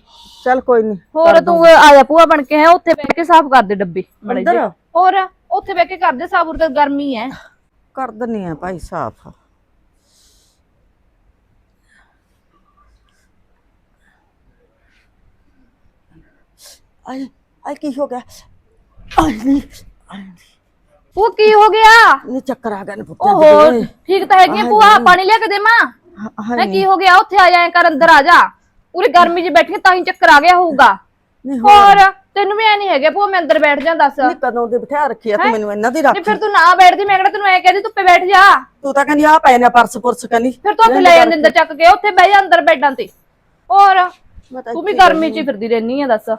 Speaker 5: ਚੱਲ ਕੋਈ ਨਹੀਂ
Speaker 1: ਹੋਰ ਤੂੰ ਆ ਜਾ ਭੂਆ ਬਣ ਕੇ ਹੈ। ਉੱਥੇ ਬਹਿ ਕੇ ਸਾਫ਼ ਕਰ ਦੇ ਡੱਬੇ।
Speaker 5: ਅੰਦਰ?
Speaker 1: ਹੋਰ ਉੱਥੇ ਬਹਿ ਕੇ ਕਰ ਦੇ ਸਾਫ਼ ਉਰ ਤਾਂ ਗਰਮੀ ਹੈ
Speaker 5: ਕਰ ਦਿੰਨੀ ਆ ਭਾਈ ਸਾਫ਼। ਆਏ ਆਏ ਕੀ ਹੋ ਗਿਆ? ਆਏ ਨੀ
Speaker 1: ਉਹ ਕੀ ਹੋ ਗਿਆ?
Speaker 5: ਨੀ ਚੱਕਰ ਆ ਗਿਆ ਨੇ ਪੁੱਤ
Speaker 1: ਓਹੋ ਠੀਕ ਤਾਂ ਹੈਗੀ ਆ ਭੂਆ ਪਾਣੀ ਲਿਆ ਕੇ ਦੇਵਾਂ ਮੈਂ। ਕੀ ਹੋ ਗਿਆ? ਉੱਥੇ ਆ ਜਾਏ ਕਰ ਅੰਦਰ ਆ ਜਾ। ਪੂਰੀ ਗਰਮੀ 'ਚ ਬੈਠੀ ਤਾਂ ਹੀ ਚੱਕਰ ਆ ਗਿਆ ਹੋਊਗਾ।
Speaker 5: ਨਹੀਂ
Speaker 1: ਹੋਰ। ਤੈਨੂੰ ਵੀ ਐ ਨਹੀਂ ਹੈਗੇ ਭੂਆ ਮੈਂ ਅੰਦਰ ਬੈਠ ਜਾ ਦੱਸ।
Speaker 5: ਨੀ ਕਦੋਂ ਦੇ ਬਿਠਾ ਰੱਖਿਆ ਤੂੰ ਮੈਨੂੰ ਇਹਨਾਂ ਦੀ ਰੱਖ।
Speaker 1: ਫਿਰ ਤੂੰ ਨਾ ਬੈਠਦੀ ਮੈਂ ਕਿਹੜਾ ਤੈਨੂੰ ਐ ਕਹਿੰਦੀ ਧੁੱਪੇ ਬੈਠ ਜਾ।
Speaker 5: ਤੂੰ ਤਾਂ ਕਹਿੰਦੀ ਆ ਪਏ ਨੇ ਪਰਸ ਪੁਰਸ ਕਹਿੰਦੀ।
Speaker 1: ਫਿਰ ਤੂੰ ਉੱਥੇ ਲੈ ਜਾਂਦੇ ਅੰਦਰ ਚੱਕ ਕੇ ਉੱਥੇ ਬਹਿ ਜਾ ਅੰਦਰ ਬੈਡਾਂ ਤੇ। ਹੋਰ
Speaker 5: ਮੈਂ ਤਾਂ
Speaker 1: ਤੂੰ ਵੀ ਗਰਮੀ 'ਚ ਹੀ ਫਿਰਦੀ ਰਹਿਨੀ ਆ ਦੱਸ।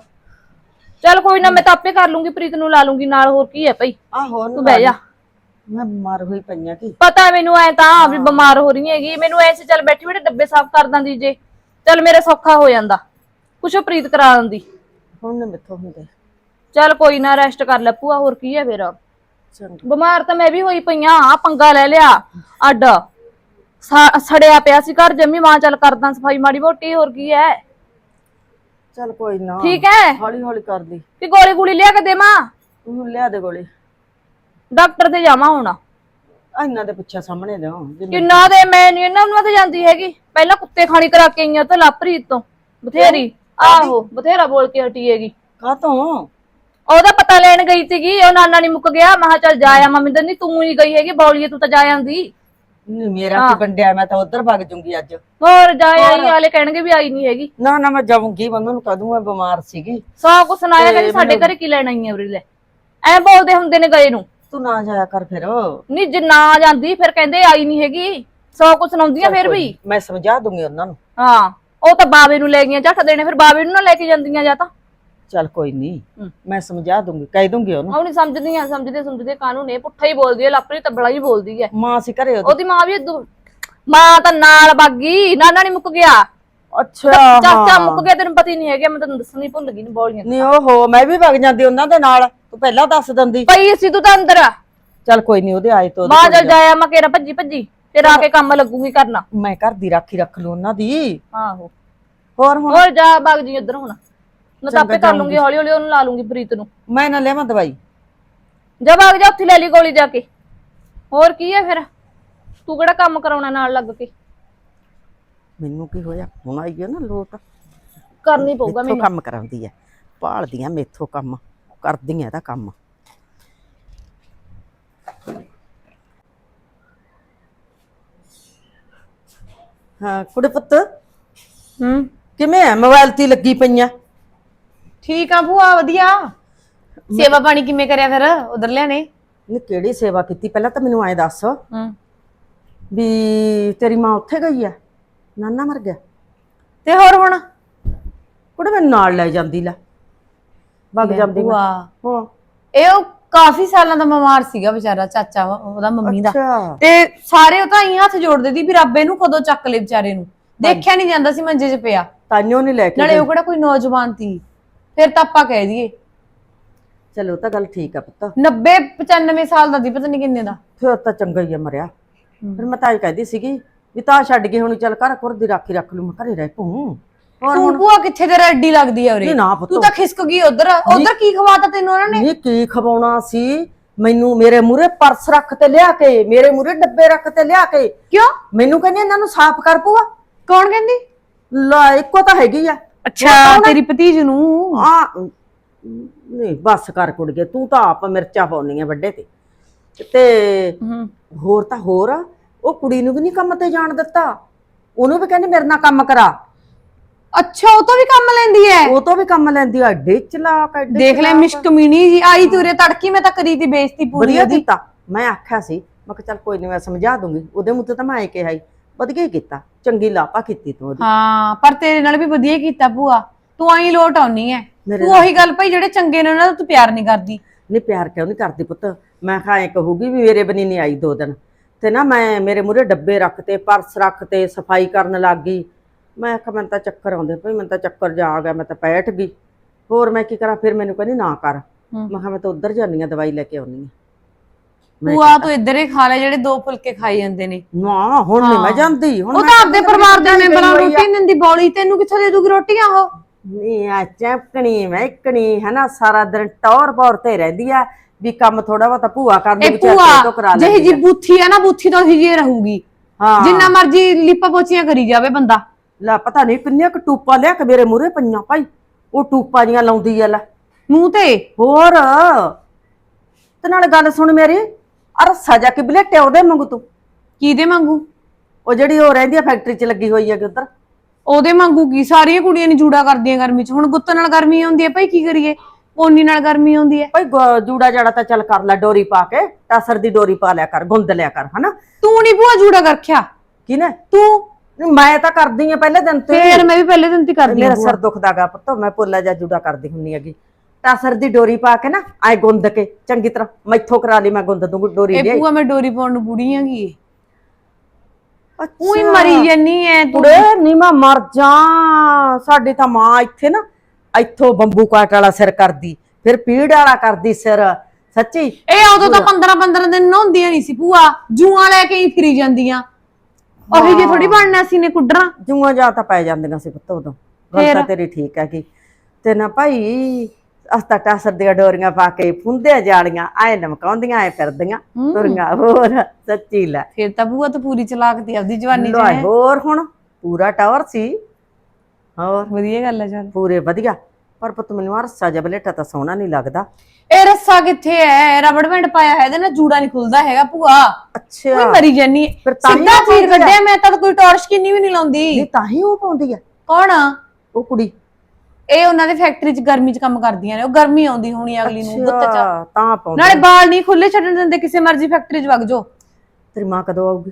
Speaker 1: ਚੱਲ ਕੋਈ ਨਾ ਮੈਂ ਤਾਂ ਆਪੇ ਕਰ ਲੂੰਗੀ ਪ੍ਰੀਤ ਨੂੰ ਲਾ ਲੂੰਗੀ ਨਾਲ ਹੋਰ ਕੀ ਹੈ ਭਾਈ?
Speaker 5: ਆਹੋ
Speaker 1: ਤੂੰ ਬਹਿ ਜਾ।
Speaker 5: ਮੈਂ ਬਿਮਾਰ ਹੋਈ ਪਈਆਂ ਕੀ।
Speaker 1: ਪਤਾ ਮੈਨੂੰ ਐ ਤਾਂ ਵੀ ਬਿਮਾਰ ਹੋ ਰਹੀ ਹੈਗੀ। ਮੈਨੂੰ ਐਸੇ ਚੱਲ ਬੈਠੀ ਬੈਠੇ ਡੱਬੇ ਸਾਫ਼ ਕਰ ਦਾਂਦੀ ਜੇ। ਚੱਲ ਮੇਰਾ ਸੌਖਾ ਹੋ ਜਾਂਦਾ। ਕੁਛ ਪ੍ਰੀਤ ਕਰਾ ਦਿੰਦੀ।
Speaker 5: ਹੁਣ ਨੇ ਮਿੱਥੋਂ ਹੁੰਦੇ।
Speaker 1: ਚੱਲ ਕੋਈ ਨਾ ਰੈਸਟ ਕਰ ਲੈ ਭੂਆ ਹੋਰ ਕੀ ਹੈ ਫਿਰ।
Speaker 5: ਚੰਗਾ।
Speaker 1: ਬਿਮਾਰ ਤਾਂ ਮੈਂ ਵੀ ਹੋਈ ਪਈਆਂ ਆ। ਪੰਗਾ ਲੈ ਲਿਆ। ਅੱਡ। ਸੜਿਆ ਪਿਆ ਸੀ ਘਰ ਜੰਮੀ ਮਾਂ ਚੱਲ ਕਰਦਾ ਸਫ਼ਾਈ ਮਾੜੀ ਮੋਟੀ ਹੋਰ ਕੀ ਹੈ।
Speaker 5: ਚੱਲ ਕੋਈ ਨਾ।
Speaker 1: ਠੀਕ ਹੈ?
Speaker 5: ਹੌਲੀ ਹੌਲੀ ਕਰ ਲਈ।
Speaker 1: ਕਿ ਗੋਲੀ ਗੋਲੀ ਲਿਆ ਕੇ ਦੇਵਾਂ?
Speaker 5: ਤੂੰ ਲਿਆ ਦੇ ਗੋਲੀ।
Speaker 1: ਡਾਕਟਰ ਤੇ ਜਾਵਾਂ ਹੁਣ।
Speaker 5: ਇਹਨਾਂ ਦੇ ਪਿੱਛੇ ਸਾਹਮਣੇ ਦੇ
Speaker 1: ਕਿੰਨਾ ਦੇ ਮੈਂ ਨਹੀਂ ਇਹਨਾਂ ਨੂੰ ਤੇ ਜਾਂਦੀ ਹੈਗੀ। ਪਹਿਲਾਂ ਕੁੱਤੇ ਖਾਣੀ ਕਰਾ ਕੇ ਆਈਆਂ ਤੇ ਲਾਪਰੀਤ ਤੋਂ। ਬਥੇਰੀ। ਆਹੋ ਬਥੇਰਾ ਬੋਲ ਕੇ ਹਟੀ ਹੈਗੀ।
Speaker 5: ਕਾ ਤੋਂ
Speaker 1: ਉਹਦਾ ਪਤਾ ਲੈਣ ਗਈ ਸੀਗੀ ਉਹ ਨਾਨਾ ਨਹੀਂ ਮੁੱਕ ਗਿਆ। ਮੈਂ ਕਿਹਾ ਚੱਲ ਜਾ ਆ ਮੰਮੀ ਨਹੀਂ ਤੂੰ ਹੀ ਗਈ ਹੈਗੀ ਬੌਲੀਏ ਤੂੰ ਤਾਂ ਜਾ ਆਂਦੀ
Speaker 5: ਮੇਰਾ ਕੀ ਵੰਡਿਆ ਮੈਂ ਤਾਂ ਉਧਰ ਭੱਗ ਜੂੰਗੀ ਅੱਜ।
Speaker 1: ਹੋਰ ਜਾ ਆਈ ਵਾਲੇ ਕਹਿਣਗੇ ਵੀ ਆਈ ਨਹੀਂ ਹੈਗੀ।
Speaker 5: ਨਾ ਨਾ ਮੈਂ ਜਾਊਂਗੀ ਮੰਮੀ ਨੂੰ ਕਹਦੂ ਮੈਂ ਬਿਮਾਰ ਸੀਗੀ।
Speaker 1: ਸੌ ਕੁ ਸੁਣਾਇਆ ਕਹਿੰਦੀ ਸਾਡੇ ਘਰੇ ਕੀ ਲੈਣ ਆਈ ਆ ਉਰੇ ਲੈ। ਐ ਬੋਲਦੇ ਹੁੰਦੇ ਨੇ ਗਏ ਨੂੰ।
Speaker 5: ਤੂੰ ਨਾ ਜਾਇਆ ਕਰ ਫਿਰ।
Speaker 1: ਨਹੀਂ ਜੇ ਨਾ ਜਾਂਦੀ ਫਿਰ ਕਹਿੰਦੇ ਆਈ ਨਹੀਂ ਹੈਗੀ। ਸੌ ਕੁ ਸੁਣਾਉਂਦੀਆਂ ਫਿਰ ਵੀ।
Speaker 5: ਮੈਂ ਸਮਝਾ ਦੂੰਗੀ ਉਹਨਾਂ ਨੂੰ।
Speaker 1: ਹਾਂ ਉਹ ਤਾਂ ਬਾਵੇ ਨੂੰ ਲੈ ਗਈਆਂ ਝੱਟ ਦੇਣੇ ਫਿਰ ਬਾਵੇ ਨੂੰ ਨਾ ਲੈ ਕੇ ਜਾਂਦੀਆਂ ਜਾਂ ਤਾਂ।
Speaker 5: ਚੱਲ ਕੋਈ ਨਹੀਂ ਮੈਂ ਸਮਝਾ ਦੂੰਗੀ ਕਹਿ ਦੂੰਗੀ ਉਹਨੂੰ।
Speaker 1: ਉਹ ਨਹੀਂ ਸਮਝਦੀਆਂ ਸਮਝਦੇ ਸਮਝਦੇ ਕਾਨੂੰਨ ਇਹ ਪੁੱਠਾ ਹੀ ਬੋਲਦੀ ਹੈ ਲਾਪਰੀ ਤਬਲਾ ਹੀ ਬੋਲਦੀ ਹੈ
Speaker 5: ਮਾਂ ਸੀ ਘਰੇ ਉਹਦੀ।
Speaker 1: ਉਹਦੀ ਮਾਂ ਵੀ ਮਾਂ ਤਾਂ ਨਾਲ ਬਾਗੀ ਨਾਨਾ ਨਹੀਂ ਮੁੱਕ ਗਿਆ।
Speaker 5: ਅੱਛਾ
Speaker 1: ਚਾਚਾ ਮੁੱਕ ਗਿਆ ਤੈਨੂੰ ਪਤਾ ਹੀ ਨਹੀਂ ਹੈਗਾ ਮੈਂ ਤੈਨੂੰ ਦੱਸਣੀ ਭੁੱਲ ਗਈ ਨੀ ਬੋਲੀਆਂ।
Speaker 5: ਨਹੀਂ ਓਹੋ ਮੈਂ ਵੀ ਵਗ ਜਾਂਦੀ ਉਹਨਾਂ ਦੇ ਨਾਲ ਤੂੰ ਪਹਿਲਾਂ ਦੱਸ ਦਿੰਦੀ।
Speaker 1: ਪਈ ਸੀ ਤੂੰ ਤਾਂ ਅੰਦਰ।
Speaker 5: ਚੱਲ ਕੋਈ ਨਹੀਂ ਉਹਦੇ ਆਏ ਤੋਂ
Speaker 1: ਮਾਂ ਜਲ ਜਾਇਆ ਮੈਂ ਕੇਰਾ ਭੱਜੀ ਭੱਜੀ। ਫਿਰ ਆ ਕੇ ਕੰਮ ਲੱਗੂਗੀ ਕਰਨਾ।
Speaker 5: ਮੈਂ ਘਰ ਦੀ ਰਾਖੀ ਰੱਖ ਲੂ ਉਹਨਾਂ ਦੀ।
Speaker 1: ਆਹੋ।
Speaker 5: ਹੋਰ ਹੁਣ?
Speaker 1: ਹੋਰ ਜਾ ਬਾਗ ਜੀ ਉਧਰ ਹੁਣ। ਮੈਂ ਤਾਂ ਆਪੇ ਕਰ ਲੂੰਗੀ ਹੌਲੀ ਹੌਲੀ ਉਹਨੂੰ ਲਾ ਲੂੰਗੀ ਪ੍ਰੀਤ ਨੂੰ।
Speaker 5: ਮੈਂ ਨਾ ਲਿਆਵਾਂ ਦਵਾਈ।
Speaker 1: ਜਾ ਬਾਗ ਜਾ ਉੱਥੇ ਲੈ ਲਈ ਗੋਲੀ ਜਾ ਕੇ। ਹੋਰ ਕੀ ਹੈ ਫਿਰ? ਤੂੰ ਕਿਹੜਾ ਕੰਮ ਕਰਾਉਣਾ ਨਾਲ ਲੱਗ ਕੇ?
Speaker 5: ਮੈਨੂੰ ਕੀ ਹੋਇਆ? ਹੁਣ ਆਈ ਹੈ ਨਾ ਲੋਟ।
Speaker 1: ਕਰਨੀ ਪਊਗਾ ਮੈਨੂੰ।
Speaker 5: ਕੰਮ ਕਰਾਉਂਦੀ ਐ ਭਾਲਦੀਆਂ ਮੇਥੋਂ ਕੰਮ। ਕਰਦੀਆਂ ਇਹਦਾ ਕੰਮ। ਹਾਂ ਕੁੜੇ ਪੁੱਤ।
Speaker 3: ਹੂੰ?
Speaker 5: ਕਿਵੇਂ ਐ? ਮੋਬਾਈਲ ਤੇ ਹੀ ਲੱਗੀ ਪਈਆਂ।
Speaker 3: ਠੀਕ ਆ ਭੂਆ ਵਧੀਆ। ਸੇਵਾ ਪਾਣੀ ਕਿਵੇਂ ਕਰਿਆ ਫਿਰ ਉਧਰ ਲਿਆਣੇ
Speaker 5: ਨੀ ਕਿਹੜੀ ਸੇਵਾ ਕੀਤੀ? ਪਹਿਲਾਂ ਤਾਂ ਮੈਨੂੰ ਐ ਦੱਸ
Speaker 3: ਹੂੰ।
Speaker 5: ਵੀ ਤੇਰੀ ਮਾਂ ਉੱਥੇ ਗਈ ਐ ਨਾਨਾ ਮਰ ਗਿਆ।
Speaker 3: ਤੇ ਹੋਰ ਹੁਣ?
Speaker 5: ਕੁੜੇ ਮੈਨੂੰ ਨਾਲ ਲੈ ਜਾਂਦੀ ਲੈ। ਵਗ ਜਾਂਦੀ ਮੈਂ। ਹਾਂ।
Speaker 3: ਇਹ ਉਹ ਕਾਫੀ ਸਾਲਾਂ ਦਾ ਬਿਮਾਰ ਸੀਗਾ ਵਿਚਾਰਾ ਚਾਚਾ ਉਹਦਾ ਮੰਮੀ ਦਾ। ਤੇ ਸਾਰੇ ਉਹ ਤਾਂ ਹੀ ਹੱਥ ਜੋੜਦੇ ਦੀ ਵੀ ਰੱਬ ਇਹਨੂੰ ਕਦੋਂ ਚੱਕ ਲੇ ਵਿਚਾਰੇ ਨੂੰ। ਦੇਖਿਆ ਨਹੀਂ ਜਾਂਦਾ ਸੀ ਮੰਜੇ 'ਚ ਪਿਆ।
Speaker 5: ਤਾਈਓ ਨਹੀਂ ਲੈ ਕੇ
Speaker 3: ਨਾਲੇ ਉਹ ਕਿਹੜਾ ਕੋਈ ਨੌਜਵਾਨ ਸੀ। ਫਿਰ ਤਾਂ ਆਪਾਂ ਕਹਿ ਦਈਏ।
Speaker 5: ਚਲੋ ਤਾਂ ਗੱਲ ਠੀਕ ਆ ਪੁੱਤ।
Speaker 3: 90 95 ਸਾਲ ਦਾ ਸੀ ਪਤਾ ਨਹੀਂ ਕਿੰਨੇ ਦਾ।
Speaker 5: ਫਿਰ ਤਾਂ ਚੰਗਾ ਹੀ ਆ ਮਰਿਆ। ਫਿਰ ਮੈਂ ਤਾਂ ਇਹ ਕਹਿੰਦੀ ਸੀਗੀ ਵੀ ਤਾਂ ਛੱਡ ਗਈ ਹੁਣ ਚੱਲ ਘਰ ਘਰ ਦੀ ਰਾਖੀ ਰੱਖ ਲੂ ਮੈਂ ਘਰੇ ਰਹਿ ਹੋਰ
Speaker 3: ਤੂੰ
Speaker 5: ਹੁਣ?
Speaker 3: ਭੂਆ ਕਿੱਥੇ ਤੇਰਾ ਐਡੀ ਲੱਗਦੀ ਆ ਉਰੇ?
Speaker 5: ਨਹੀਂ ਨਾ ਪੁੱਤ।
Speaker 3: ਤੂੰ ਤਾਂ ਖਿਸਕ ਗਈ ਉਧਰ। ਉਧਰ ਕੀ ਖਵਾਤਾ ਤੈਨੂੰ ਉਹਨਾਂ ਨੇ?
Speaker 5: ਨਹੀਂ ਕੀ ਖਵਾਉਣਾ ਸੀ? ਮੈਨੂੰ ਮੇਰੇ ਮੂਰੇ ਪਰਸ ਰੱਖ ਤੇ ਲਿਆ ਕੇ ਮੇਰੇ ਮੂਰੇ ਡੱਬੇ ਰੱਖ ਤੇ ਲਿਆ ਕੇ।
Speaker 3: ਕਿਉਂ?
Speaker 5: ਮੈਨੂੰ ਕਹਿੰਦੀ ਇਹਨਾਂ ਨੂੰ ਸਾਫ਼ ਕਰ ਪੂਆ
Speaker 3: ਕੌਣ ਕਹਿੰਦੀ?
Speaker 5: ਲੈ ਇੱਕੋ ਤਾਂ ਹੈਗੀ ਆ।
Speaker 3: ਅੱਛਾ ਤੇਰੀ ਭਤੀਜ ਨੂੰ?
Speaker 5: ਆ ਨਹੀਂ ਬਸ ਕਰ ਕੁੜਗੇ ਤੂੰ ਤਾਂ ਆਪ ਮਿਰਚਾਂ ਪਾਉਣੀ ਆ ਵੱਡੇ ਤੇ। ਤੇ ਹੋਰ ਤਾਂ ਹੋਰ ਆ, ਉਹ ਕੁੜੀ ਨੂੰ ਵੀ ਨਹੀਂ ਕੰਮ ਤੇ ਜਾਣ ਦਿੱਤਾ। ਉਹਨੂੰ ਵੀ ਕਹਿੰਦੀ ਮੇਰੇ ਨਾਲ ਕੰਮ ਕਰਾ।
Speaker 3: ਅੱਛਾ ਉਹ ਤੋਂ ਵੀ ਕੰਮ ਲੈਂਦੀ ਐ?
Speaker 5: ਉਹ ਤੋਂ ਵੀ ਕੰਮ ਲੈਂਦੀ ਆ ਡੇ ਚਲਾਕ ਐਡੇ
Speaker 3: ਦੇਖ ਲੈ। ਮਿਸ਼ਕਮੀਨੀ ਜੀ ਆਈ ਤੂਰੇ ਤੜਕੀ ਮੈਂ ਤਾਂ ਕਰੀ ਤੀ ਬੇਇੱਜ਼ਤੀ ਪੂਰੀ ਉਹਦੀ।
Speaker 5: ਮੈਂ ਆਖਿਆ ਸੀ ਮੈਂ ਕਿਹਾ ਚੱਲ ਕੋਈ ਨਹੀਂ ਮੈਂ ਸਮਝਾ ਦੂੰਗੀ। ਉਹਦੇ ਮੂੰਹ ਤੇ ਤਾਂ ਮੈਂ ਇਹ ਕਿਹਾ ਹੀ ਵਧੀਆ ਕੀਤਾ। ਚੰਗੀ ਲਾਪਾ ਕੀਤੀ ਤੂੰ ਉਹਦੀ।
Speaker 3: ਹਾਂ ਪਰ ਤੇਰੇ ਨਾਲ ਵੀ ਵਧੀਆ ਕੀਤਾ ਭੂਆ। ਤੂੰ ਆਈ ਲੋਟ ਆਉਣੀ ਐ।
Speaker 5: ਮੇਰੇ
Speaker 3: ਤੂੰ ਉਹੀ ਗੱਲ ਭਾਈ ਜਿਹੜੇ ਚੰਗੇ ਨੇ ਉਹਨਾਂ ਦਾ ਤੂੰ ਪਿਆਰ ਨਹੀਂ ਕਰਦੀ।
Speaker 5: ਨਹੀਂ ਪਿਆਰ ਕਿਉਂ ਨਹੀਂ ਕਰਦੀ ਪੁੱਤ? ਮੈਂ ਕਿਹਾ ਐ ਕਹੂਗੀ ਵੀ ਮੇਰੇ ਬਣੀ ਨਹੀਂ ਆਈ ਦੋ ਦਿਨ। ਤੇ ਨਾ ਮੈਂ ਮੇਰੇ ਮੂਰੇ ਡੱਬੇ ਰੱਖਤੇ ਪਰਸ ਰੱਖਤੇ ਸਫ਼ਾਈ ਕਰਨ ਲੱਗ ਗਈ। ਮੈਂ ਕਿਹਾ ਮੈਨੂੰ ਤਾਂ ਚੱਕਰ ਆਉਂਦੇ ਭਈ ਮੈਨੂੰ ਤਾਂ ਚੱਕਰ ਜਾ ਆ ਗਿਆ ਮੈਂ ਤਾਂ ਬੈਠ ਗਈ। ਹੋਰ ਮੈਂ ਕੀ ਕਰਾਂ? ਫਿਰ ਮੈਨੂੰ ਕਹਿੰਦੀ ਨਾ ਕਰ। ਮੈਂ ਕਿਹਾ ਮੈਂ ਤਾਂ ਉੱਧਰ ਜਾਨੀ ਆ ਦਵਾਈ ਲੈ ਕੇ ਆਉਣੀ ਆ।
Speaker 3: ਭੂਆ ਤੂੰ ਇੱਧਰ ਹੀ ਖਾ ਲੈ ਜਿਹੜੇ ਦੋ ਫੁਲਕੇ ਖਾਈ ਜਾਂਦੇ ਨੇ।
Speaker 5: ਨਾ ਹੁਣ ਨਹੀਂ ਮੈਂ। ਜਾਂਦੀ ਹੁਣ
Speaker 3: ਉਹ ਤਾਂ ਆਪਦੇ ਪਰਿਵਾਰ ਦੇ ਮੈਂਬਰਾਂ ਨੂੰ। ਰੋਟੀ ਨੀ ਦਿੰਦੀ ਬੌਲੀ ਤੈਨੂੰ ਕਿੱਥੋਂ ਦੇ ਦੂਗੀ ਰੋਟੀਆਂ ਉਹ?
Speaker 5: ਨਹੀਂ ਆ ਚੈਪਕਣੀ ਮੈਕਣੀ ਹੈ ਨਾ ਸਾਰਾ ਦਿਨ ਟੌਰ ਪੌਰ ਤੇ ਰਹਿੰਦੀ ਆ ਵੀ ਕੰਮ ਥੋੜਾ ਬਹੁਤਾ ਭੂਆ ਕਰਦੀ ਵਿਚਾਰੀ ਤੋਂ ਕਰਾ
Speaker 3: ਜਿਹੀ
Speaker 5: ਲੈਂਦੀ
Speaker 3: ਜੀ। ਬੂਥੀ ਆ ਨਾ ਬੂਥੀ ਤੋਂ ਹੀ ਜੇ ਰਹੂਗੀ।
Speaker 5: ਹਾਂ।
Speaker 3: ਜਿੰਨਾ ਮਰਜ਼ੀ ਲਿਪਾ ਪੋਚੀਆਂ ਕਰੀ ਜਾਵੇ ਬੰਦਾ।
Speaker 5: ਲੈ ਪਤਾ ਨਹੀਂ ਕਿੰਨੀਆਂ ਕੁ ਟੂਪਾਂ ਲਿਆ ਕੇ ਮੇਰੇ ਮੂਹਰੇ ਪਈਆਂ ਭਾਈ। ਉਹ ਟੂਪਾਂ ਜੀਆਂ ਲਾਉਂਦੀ ਆ ਲੈ।
Speaker 3: ਮੂੰਹ ਤੇ?
Speaker 5: ਹੋਰ। ਤੇ ਨਾਲ ਗੱਲ ਸੁਣ ਮੇਰੀ ਆ ਰੱਸਾ ਜਾ ਕੇ ਬਲੇਟੇ ਉਹਦੇ ਮੰਗੂ ਤੂੰ।
Speaker 3: ਕਿਹਦੇ ਮੰਗੂ
Speaker 5: ਉਹ ਜਿਹੜੀ ਉਹ ਰਹਿੰਦੀ ਆ ਫੈਕਟਰੀ 'ਚ ਲੱਗੀ ਹੋਈ ਹੈਗੀ ਉਧਰ।
Speaker 3: ਉਹਦੇ ਮੰਗੂ ਕੀ? ਸਾਰੀਆਂ ਕੁੜੀਆਂ ਨੀ ਜੂੜਾ ਕਰਦੀਆਂ ਗਰਮੀ 'ਚ। ਹੁਣ ਗੁੱਤ ਨਾਲ ਗਰਮੀ ਆਉਂਦੀ ਹੈ ਭਾਈ ਕੀ ਕਰੀਏ? ਪੋਨੀ ਨਾਲ ਗਰਮੀ ਆਉਂਦੀ ਹੈ।
Speaker 5: ਭਾਈ ਗ- ਜੂੜਾ ਜਾੜਾ ਤਾਂ ਚੱਲ ਕਰ ਲੈ ਡੋਰੀ ਪਾ ਕੇ। ਟਾਸਰ ਦੀ ਡੋਰੀ ਪਾ ਲਿਆ ਕਰ ਗੁੰਦ ਲਿਆ ਕਰ ਹਨਾ?
Speaker 3: ਤੂੰ ਨਹੀਂ ਭੂਆ ਜੂੜਾ ਕਰ ਰੱਖਿਆ
Speaker 5: ਕਿਨੇ
Speaker 3: ਤੂੰ।
Speaker 5: ਮੈਂ ਤਾਂ ਕਰਦੀ ਆ ਪਹਿਲੇ ਦਿਨ ਤੇ
Speaker 3: ਫੇਰ ਮੈਂ ਵੀ ਪਹਿਲੇ ਦਿਨ ਤੇ ਕਰਦੀ
Speaker 5: ਮੇਰਾ
Speaker 3: ਹਾਂ
Speaker 5: ਸਿਰ ਦੁਖਦਾਗਾ ਪੁੱਤ। ਮੈਂ ਪੋਲਾ ਜਾ ਜੂੜਾ ਕਰਦੀ ਹੁੰਨੀ ਹੈਗੀ। ਟਾਸਰ ਦੀ ਡੋਰੀ ਪਾ ਕੇ ਨਾ ਐ ਗੁੰਦ ਕੇ ਚੰਗੀ ਤਰ੍ਹਾਂ ਮੈਥੋਂ ਕਰਾ ਲਈ ਮੈਂ ਗੁੰਦ ਦੂੰਗੀ ਡੋਰੀ
Speaker 3: ਇਹ ਭੂਆ ਮੈਂ ਡੋਰੀ ਪਾਉਣ ਨੂੰ ਬੁੜੀ
Speaker 5: ਅੱਛਾ।
Speaker 3: ਉਹੀ ਮਰੀ ਜਾਨੀ ਐ ਤੂੰ।
Speaker 5: ਕੁੜੇ ਨੀ ਮੈਂ ਮਰ ਜਾ। ਸਾਡੀ ਤਾਂ ਮਾਂ ਇੱਥੇ ਨਾ ਇੱਥੋਂ ਬੰਬੂ ਕਾਟ ਵਾਲਾ ਸਿਰ ਕਰਦੀ ਫਿਰ ਪੀੜ ਵਾਲਾ ਕਰਦੀ ਸਿਰ ਸੱਚੀ?
Speaker 3: ਇਹ ਉਦੋਂ ਤਾਂ 15 15 ਦਿਨ ਨਹਾਉਂਦੀਆਂ ਨਹੀਂ ਸੀ ਭੂਆ ਜੂਆਂ ਲੈ ਕੇ ਹੀ ਫਿਰੀ ਜਾਂਦੀਆਂ। ਉਹੀ ਜੇ ਥੋੜੀ ਬਣਨਾ ਸੀ ਨੇ ਕੁੱਡਰਾਂ
Speaker 5: ਜੂਆਂ ਜਾ ਤਾਂ ਪੈ ਜਾਂਦੀਆਂ ਸੀ ਪੁੱਤ ਉਦੋਂ। ਗੱਲ? ਤਾਂ ਤੇਰੀ ਠੀਕ ਹੈਗੀ। ਤੇ ਨਾ ਭਾਈ ਅਸਤਾ ਟਾਸਰ ਦੀਆਂ ਡੋਰੀਆਂ ਪਾ ਕੇ ਫੁੰਦੇ ਜਾਲੀਆਂ ਐ ਨਮਕਾਉਂਦੀਆਂ ਐ ਫਿਰਦੀਆਂ ਤੁਰੀਆਂ ਹੋਰ ਸੱਚੀ ਲੈ।
Speaker 3: ਫੇਰ ਤਾਂ ਭੂਆ ਤਾਂ ਪੂਰੀ ਚਲਾਕ ਤੀ ਆਪਦੀ ਜਵਾਨੀ ਚ
Speaker 5: ਲੋਏ
Speaker 3: ਹੈਂ।
Speaker 5: ਹੋਰ ਹੁਣ ਪੂਰਾ ਟਾਵਰ ਸੀ। ਹੋਰ?
Speaker 3: ਵਧੀਆ ਗੱਲ ਹੈ ਚੱਲ।
Speaker 5: ਪੂਰੇ ਵਧੀਆ ਪਰ ਪੁੱਤ ਮੈਨੂੰ ਆ ਰੱਸਾ ਜਿਹਾ ਬਲੇਟਾ ਤਾਂ ਸੋਹਣਾ ਨਹੀਂ ਲੱਗਦਾ।
Speaker 3: ਇਹ ਰੱਸਾ ਕਿੱਥੇ ਹੈ ਰਬੜ ਬੈਂਡ ਪਾਇਆ ਹੈ ਇਹਦੇ ਨਾਲ ਜੂੜਾ ਨਹੀਂ ਖੁੱਲਦਾ ਹੈਗਾ ਭੂਆ। ਕੋਈ
Speaker 5: ਅੱਛਾ
Speaker 3: ਮਰੀ ਜਾਨੀ।
Speaker 5: ਫਿਰ ਤਾਂ ਹੀ
Speaker 3: ਸਿੱਧਾ
Speaker 5: ਉਹ
Speaker 3: ਚੀਰ
Speaker 5: ਪਾਉਂਦੀ ਆ।
Speaker 3: ਕੱਢਿਆ ਮੈਂ ਤਾਂ ਕੋਈ ਟਾਰਚ ਕਿੰਨੀ ਵੀ ਨਹੀਂ ਲਾਉਂਦੀ।
Speaker 5: ਨਹੀਂ ਤਾਂ ਹੀ ਉਹ ਪਾਉਂਦੀ ਆ।
Speaker 3: ਕੌਣ ਆ?
Speaker 5: ਉਹ ਕੁੜੀ।
Speaker 3: ਇਹ ਉਹਨਾਂ ਦੇ ਫੈਕਟਰੀ 'ਚ ਗਰਮੀ 'ਚ ਕੰਮ ਕਰਦੀਆਂ ਨੇ ਉਹ ਗਰਮੀ ਆਉਂਦੀ ਹੋਣੀ ਅਗਲੀ ਨੂੰ ਗੁੱਤ 'ਚ।
Speaker 5: ਅੱਛਾ, ਤਾਂ ਪਾਉਂਦੀ
Speaker 3: ਨਾਲੇ ਬਾਲ ਨਹੀਂ ਖੁੱਲੇ ਛੱਡਣ ਦਿੰਦੇ ਕਿਸੇ ਮਰਜ਼ੀ ਫੈਕਟਰੀ 'ਚ ਵਗ ਜਾਓ।
Speaker 5: ਤੇਰੀ ਮਾਂ ਕਦੋਂ ਆਊਗੀ?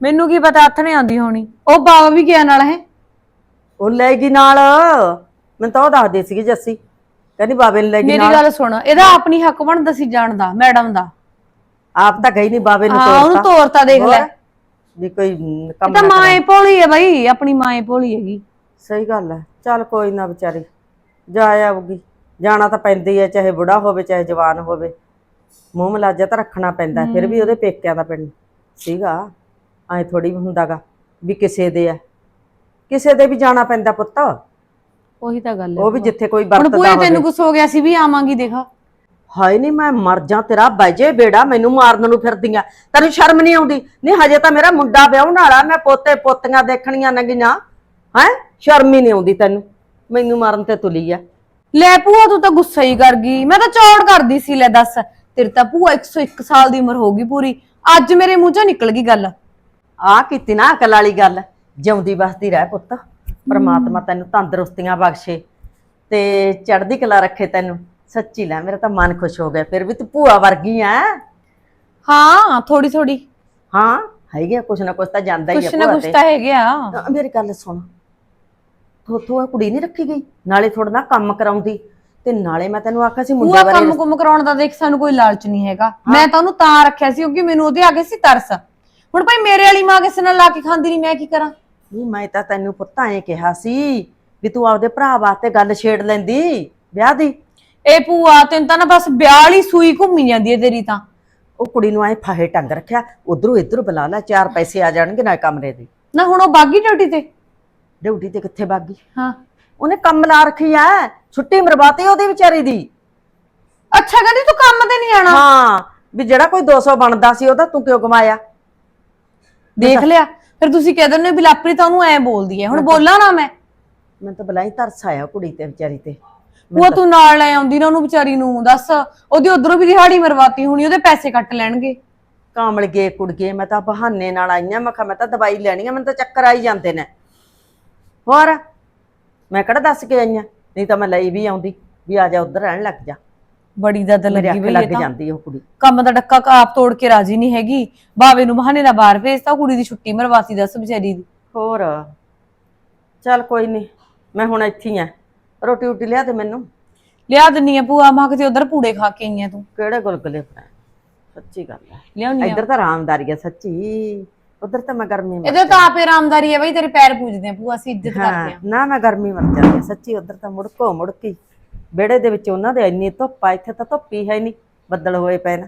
Speaker 3: ਮੈਨੂੰ ਕੀ ਪਤਾ ਹੱਥ ਨੇ ਆਉਂਦੀ ਹੋਣੀ। ਉਹ ਬਾਬਾ ਵੀ ਗਿਆ ਨਾਲ ਹੈ?
Speaker 5: ਉਹ ਲੈ ਗਈ ਨਾਲ। ਮੈਨੂੰ ਤਾਂ ਉਹ ਦੱਸਦੇ ਸੀਗੇ ਜੱਸੀ ਕਹਿੰਦੀ ਬਾਬੇ ਨੂੰ ਲੈ ਗਈ
Speaker 3: ਮੇਰੀ
Speaker 5: ਨਾਲ।
Speaker 3: ਗੱਲ ਸੁਣ ਇਹਦਾ ਆਪਣੀ ਹੱਕ ਬਣਦਾ ਸੀ ਜਾਣਦਾ ਮੈਡਮ ਦਾ।
Speaker 5: ਆਪ ਤਾਂ ਗਈ ਨਹੀਂ ਬਾਬੇ ਨੂੰ
Speaker 3: ਹਾਂ ਉਹਨੂੰ
Speaker 5: ਤੋਰਤਾ
Speaker 3: ਦੇਖ ਲੈ।
Speaker 5: ਹੋਰ? ਵੀ ਕੋਈ ਮ,
Speaker 3: ਇਹ
Speaker 5: ਕੰਮ
Speaker 3: ਤਾਂ
Speaker 5: ਨਾ
Speaker 3: ਮਾਂ ਏ ਭੋਲੀ ਹੈ ਬਾਈ ਆਪਣੀ ਮਾਂ ਏ ਭੋਲੀ ਹੈਗੀ।
Speaker 5: ਸਹੀ ਗੱਲ ਹੈ। ਚੱਲ ਕੋਈ ਨਾ ਵਿਚਾਰੀ ਜਾ ਆਊਗੀ। ਜਾਣਾ ਤਾਂ ਪੈਂਦੀ ਹੈ ਚਾਹੇ ਬੁੜਾ ਹੋਵੇ ਚਾਹੇ ਜਵਾਨ ਹੋਵੇ। ਮੂੰਹ ਮਲਾਜਾ ਤਾਂ ਰੱਖਣਾ ਪੈਂਦਾ ਫਿਰ ਵੀ ਉਹਦੇ ਪੇਕਿਆਂ ਦਾ ਪਿੰਡ ਸੀਗਾ। ਐ ਥੋੜੀ ਹੁੰਦਾਗਾ ਵੀ ਕਿਸੇ ਦੇ ਆ ਕਿਸੇ ਦੇ ਵੀ ਜਾਣਾ ਪੈਂਦਾ ਪੁੱਤ।
Speaker 3: ਉਹੀ ਤਾਂ ਗੱਲ ਹੈ
Speaker 5: ਉਹ ਵੀ ਜਿੱਥੇ ਕੋਈ
Speaker 3: ਹੁਣ
Speaker 5: ਵਰਤਦਾ
Speaker 3: ਪੂਏ
Speaker 5: ਹੋਵੇ।
Speaker 3: ਤੈਨੂੰ ਕੁਛ ਹੋ ਗਿਆ ਸੀ ਵੀ ਆਵਾਂਗੀ ਦੇਖ।
Speaker 5: ਹਾਏ ਨਹੀਂ ਮੈਂ ਮਰ ਜਾ ਤੇਰਾ ਬੈਜੇ ਬੇੜਾ ਮੈਨੂੰ ਮਾਰਨ ਨੂੰ ਫਿਰਦੀਆਂ। ਤੈਨੂੰ ਸ਼ਰਮ ਨਹੀਂ ਆਉਂਦੀ? ਨਹੀਂ ਹਜੇ ਤਾਂ ਮੇਰਾ ਮੁੰਡਾ ਵਿਆਹਣ ਵਾਲਾ ਮੈਂ ਪੋਤੇ ਪੋਤੀਆਂ ਦੇਖਣੀਆਂ ਨਗੀਆਂ। ਹੈ? ਸ਼ਰਮ ਹੀ ਨਹੀਂ ਆਉਂਦੀ ਤੈਨੂੰ। ਮੈਨੂੰ ਮਾਰਨ ਤੇ ਤੁਲੀ ਆ।
Speaker 3: ਲੈ ਭੂਆ ਤੂੰ ਤਾਂ ਗੁੱਸਾ ਹੀ ਕਰ ਗਈ। ਮੈਂ ਤਾਂ ਚੌੜ ਕਰਦੀ ਸੀ ਲੈ ਦੱਸ। ਤੇਰੇ ਤਾਂ ਭੂਆ 101 ਸਾਲ ਦੀ ਉਮਰ ਹੋ ਗਈ ਪੂਰੀ। ਅੱਜ ਮੇਰੇ ਮੂੰਹ ਚੋਂ ਨਿਕਲ ਗਈ ਗੱਲ।
Speaker 5: ਆ ਕੀਤੀ ਨਾ ਅਕਲ ਵਾਲੀ ਗੱਲ। ਜਿਉਂਦੀ ਵਸਦੀ ਰਹਿ ਪੁੱਤ। ਪਰਮਾਤਮਾ ਤੈਨੂੰ ਤੰਦਰੁਸਤੀਆਂ ਬਖਸ਼ੇ ਤੇ ਚੜ੍ਹਦੀ ਕਲਾ ਰੱਖੇ ਤੈਨੂੰ। ਸੱਚੀ ਲੈ ਮੇਰਾ ਤਾਂ ਮਨ ਖੁਸ਼ ਹੋ ਗਿਆ। ਫਿਰ ਵੀ ਤੂੰ ਭੂਆ ਵਰਗੀ ਆ।
Speaker 3: ਹਾਂ ਥੋੜੀ ਥੋੜੀ
Speaker 5: ਹਾਂ ਹੈਗੀ ਕੁਛ ਨਾ ਕੁਛ ਤਾਂ ਜਾਂਦਾ ਹੀ ਆ
Speaker 3: ਕੁਛ ਨਾ ਕੁਛ
Speaker 5: ਤੇ।
Speaker 3: ਹੈਗੇ ਆ,
Speaker 5: ਮੇਰੀ ਗੱਲ ਸੁਣ। ਥੋਥੋਂ ਇਹ ਕੁੜੀ ਨਹੀਂ ਰੱਖੀ ਗਈ ਨਾਲੇ ਥੋੜਾ ਨਾ ਕੰਮ ਕਰਾਉਂਦੀ। ਤੇ ਨਾਲੇ ਮੈਂ ਤੈਨੂੰ ਆਖਿਆ ਸੀ ਮੁੰਡੇ
Speaker 3: ਭੂਆ
Speaker 5: ਬਾਰੇ
Speaker 3: ਕੰਮ ਕੁਮ ਕਰਾਉਣ ਦਾ ਦੇਖ ਸਾਨੂੰ ਕੋਈ ਲਾਲਚ ਨਹੀਂ ਹੈਗਾ। ਮੈਂ ਤਾਂ ਉਹਨੂੰ ਤਾਂ ਰੱਖਿਆ ਸੀ ਕਿਉਂਕਿ ਮੈਨੂੰ ਉਹਦੇ ਆ ਗਏ ਸੀ ਤਰਸ। ਹੁਣ ਭਾਈ ਮੇਰੇ ਵਾਲੀ ਮਾਂ ਕਿਸੇ ਨਾਲ ਲਾ ਕੇ ਖਾਂਦੀ ਨਹੀਂ ਮੈਂ ਕੀ ਕਰਾਂ?
Speaker 5: ਨਹੀਂ ਮੈਂ ਤਾਂ ਤੈਨੂੰ ਪੁੱਤ ਐਂ ਕਿਹਾ ਸੀ ਵੀ ਤੂੰ ਆਪਦੇ ਭਰਾ ਵਾਸਤੇ ਗੱਲ ਛੇੜ ਲੈਂਦੀ ਵਿਆਹ ਦੀ।
Speaker 3: ਇਹ ਭੂਆ ਤੈਨੂੰ ਤਾਂ ਨਾ ਬਸ ਵਿਆਹ ਵਾਲੀ ਸੂਈ ਘੁੰਮੀ ਜਾਂਦੀ ਹੈ ਤੇਰੀ ਤਾਂ।
Speaker 5: ਉਹ ਕੁੜੀ ਨੂੰ ਐ ਫਾਹੇ ਟੰਗ ਰੱਖਿਆ ਉਧਰੋਂ ਇਧਰੋਂ ਬੁਲਾ ਲੈ ਚਾਰ ਪੈਸੇ ਆ ਜਾਣਗੇ ਨਾ ਕਮਰੇ ਦੇ।
Speaker 3: ਨਾ ਹੁਣ ਉਹ ਬਾਗੀ ਡਿਊਟੀ ਤੇ?
Speaker 5: ਡਿਊਟੀ ਤੇ ਕਿੱਥੇ ਬਾਗੀ
Speaker 3: ਹਾਂ।
Speaker 5: ਉਹਨੇ ਕੰਮ ਲਾ ਰੱਖੀ ਐ ਛੁੱਟੀ ਮਰਵਾਤੀ ਉਹਦੀ ਵਿਚਾਰੀ ਦੀ।
Speaker 3: ਅੱਛਾ ਕਹਿੰਦੀ ਤੂੰ ਕੰਮ ਤੇ ਨਹੀਂ ਆਣਾ
Speaker 5: ਹਾਂ ਵੀ ਜਿਹੜਾ ਕੋਈ 200 ਬਣਦਾ ਸੀ ਉਹਦਾ ਤੂੰ ਕਿਉਂ ਕਮਾਇਆ?
Speaker 3: ਦੇਖ ਲਿਆ ਫਿਰ ਤੁਸੀਂ ਕਹਿ ਦਿੰਦੇ ਹੋ ਵੀ ਲਾਪਰੀ ਤਾਂ ਉਹਨੂੰ ਐ ਬੋਲਦੀ ਹੈ ਹੁਣ ਬੋਲਾਂ ਨਾ ਮੈਂ।
Speaker 5: ਮੈਨੂੰ ਤਾਂ ਬਲਾਈ ਤਰਸ ਆਇਆ ਕੁੜੀ ਤੇ ਵਿਚਾਰੀ ਤੇ।
Speaker 3: ਉਹ ਤੂੰ ਨਾਲ ਲੈ ਆਉਂਦੀ ਨਾ ਉਹਨੂੰ ਵਿਚਾਰੀ ਨੂੰ ਦੱਸ। ਉਹਦੀ ਉਧਰੋਂ ਵੀ ਦਿਹਾੜੀ ਮਰਵਾਤੀ ਹੋਣੀ ਉਹਦੇ ਪੈਸੇ ਕੱਟ ਲੈਣਗੇ।
Speaker 5: ਕਾਮਲ ਗਏ ਕੁੜ ਗਏ ਮੈਂ ਤਾਂ ਬਹਾਨੇ ਨਾਲ ਆਈਆਂ ਮੈਂ ਕਿਹਾ ਮੈਂ ਤਾਂ ਦਵਾਈ ਲੈਣੀ ਆ ਮੈਨੂੰ ਤਾਂ ਚੱਕਰ ਆਈ ਜਾਂਦੇ ਨੇ। ਹੋਰ? ਮੈਂ ਕਿਹੜਾ ਦੱਸ ਕੇ ਆਈਆਂ ਨਹੀਂ ਤਾਂ ਮੈਂ ਲਈ ਵੀ ਆਉਂਦੀ ਵੀ ਆ ਜਾ ਉਧਰ ਰਹਿਣ ਲੱਗ ਜਾ।
Speaker 3: ਬੜੀ
Speaker 5: ਮੇਰੇ
Speaker 3: ਲੱਗੀ
Speaker 5: ਅੱਖ
Speaker 3: ਬਈ
Speaker 5: ਲੱਗ
Speaker 3: ਇਹ ਤਾਂ।
Speaker 5: ਜਾਂਦੀ ਉਹ ਕੁੜੀ।
Speaker 3: ਕੰਮ ਦਾ ਡੱਕਾ ਆਪ ਤੋੜ ਕੇ ਰਾਜੀ ਨਹੀਂ ਹੈਗੀ। ਬਾਵੇ ਨੂੰ ਬਹਾਨੇ ਨਾਲ ਬਾਹਰ ਭੇਜਤਾ ਕੁੜੀ ਦੀ ਛੁੱਟੀ ਮਰਵਾਤੀ ਦੱਸ ਵਿਚਾਰੀ ਦੀ।
Speaker 5: ਹੋਰ? ਚੱਲ ਕੋਈ ਨਹੀਂ ਮੈਂ ਹੁਣ ਇੱਥੇ ਹੀ ਆ। ਰੋਟੀ ਰੋਟੀ ਲਿਆ ਤੇ ਮੈਨੂੰ।
Speaker 3: ਲਿਆ ਦਿੰਨੀ ਆ ਭੂਆ ਮਾਂ ਕਿਤੇ ਉਧਰ ਪੂੜੇ ਖਾ ਕੇ ਆਈਆਂ ਤੂੰ।
Speaker 5: ਕਿਹੜੇ ਗੁਲਗੁਲੇ ਬਣਾਏ? ਸੱਚੀ ਗੱਲ ਹੈ
Speaker 3: ਲਿਆਉਣੀ ਆ।
Speaker 5: ਇੱਧਰ ਤਾਂ ਆਰਾਮਦਾਰੀ ਹੈ ਸੱਚੀ। ਉਧਰ ਤਾਂ ਮੈਂ ਗਰਮੀ ਮਰ
Speaker 3: ਇਹਦੇ ਤਾਂ ਆਪੇ ਆਰਾਮਦਾਰੀ ਹੈ ਬਈ ਤੇਰੇ ਪੈਰ ਪੂਜਦੇ ਆ ਭੂਆ ਅਸੀਂ ਇੱਜ਼ਤ ਕਰਦੇ ਆ।
Speaker 5: ਨਾ ਮੈਂ ਗਰਮੀ ਮਰ ਜਾਂਦੀ ਹਾਂ ਸੱਚੀ ਉਧਰ ਤਾਂ ਮੁੜਕੋ ਮੁੜਕੀ। ਵਿਹੜੇ ਦੇ ਵਿੱਚ ਉਹਨਾਂ ਦੇ ਇੰਨੀ ਧੁੱਪ ਆ ਇੱਥੇ ਤਾਂ ਧੁੱਪ ਹੀ ਹੈ ਨਹੀਂ ਬੱਦਲ ਹੋਏ ਪਏ ਨੇ।